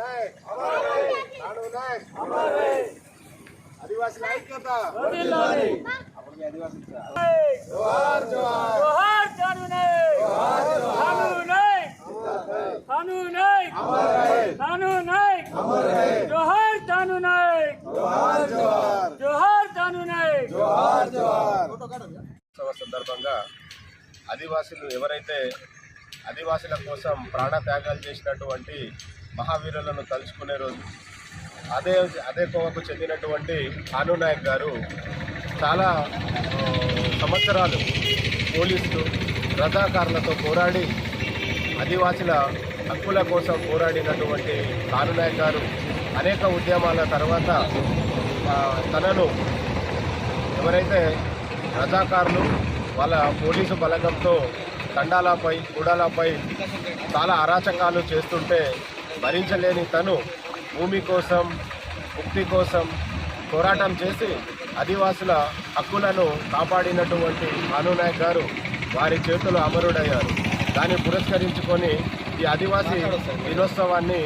నాయక్ నాయక్ ఆదివాసీల ఐక్యత అప్పుడు మీ ఆదివాసీ జోహార్ జోహార్. జోహార్ కానూనే కానూనే జోహార్ కానూనే జోహార్ జోహార్ జోహార్ కానూనే జోహార్ జోహార్ ఉత్సవ సందర్భంగా ఆదివాసులు ఎవరైతే ఆదివాసుల కోసం ప్రాణత్యాగాలు చేసినటువంటి మహావీరులను తలుచుకునే రోజు. అదే అదే కోవకు చెందినటువంటి కాను నాయక్ గారు చాలా సంవత్సరాలు పోలీసులు రజాకారులతో పోరాడి ఆదివాసుల హక్కుల కోసం పోరాడినటువంటి కాను నాయక్ గారు అనేక ఉద్యమాల తర్వాత తనను ఎవరైతే రజాకారులు వాళ్ళ పోలీసు బలగంతో తండాలపై గుడాలపై చాలా అరాచకాలు చేస్తుంటే భరించలేని తను భూమి కోసం ముక్తి కోసం పోరాటం చేసి ఆదివాసుల హక్కులను కాపాడినటువంటి భానునాయక్ గారు వారి చేతులు అమరుడయ్యారు. దాన్ని పురస్కరించుకొని ఈ ఆదివాసీ దినోత్సవాన్ని